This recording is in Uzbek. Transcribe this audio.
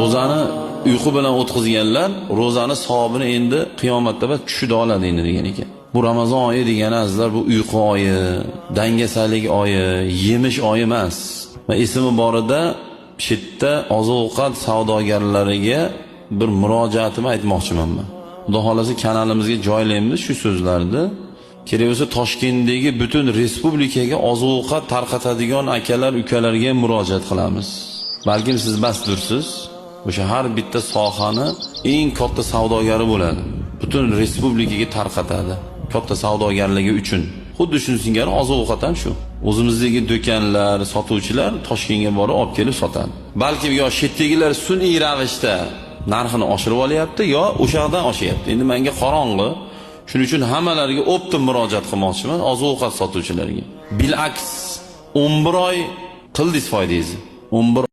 ro'zani uyqu bilan o'tkazganlar ro'zani savobini endi qiyomatda va tushida oladi endi degan ekan. Bu ramazon oyi degani azizlar bu uyqu oyi dangasalik oyi yemish oyi emas. Va esimi borida shu yerda oziq ovqat savdogarlariga bir murojaatimni aytmoqchiman man. Xudo xohlasa kanalimizga joylaymiz shu so'zlarni. Kerak bo'lsa toshkentdagi butun respublikaga oziq ovqat tarqatadigan akalar ukalarga ham murojaat qilamiz. Balkim siz bastursiz o'sha har bitta sohani eng katta savdogari bo'ladi. Butun respublikaga tarqatadi. Katta savdogarligi uchun. Xuddi shuni singari oziq ovqat ham shu. O'zimizdagi do'konlar sotuvchilar toshkentga borib olib kelib sotadi. Balki yo chetdagilar sun'iy ravishda narxini oshirib olyapti yo o'sha yoqdan oshyapti. Endi menga qorong'i. Shuning uchun hammalariga optim murojaat qilmoqchiman oziq ovqat sotuvchilarga bilaks o'n bir oy qildingiz foydangizni o'n bir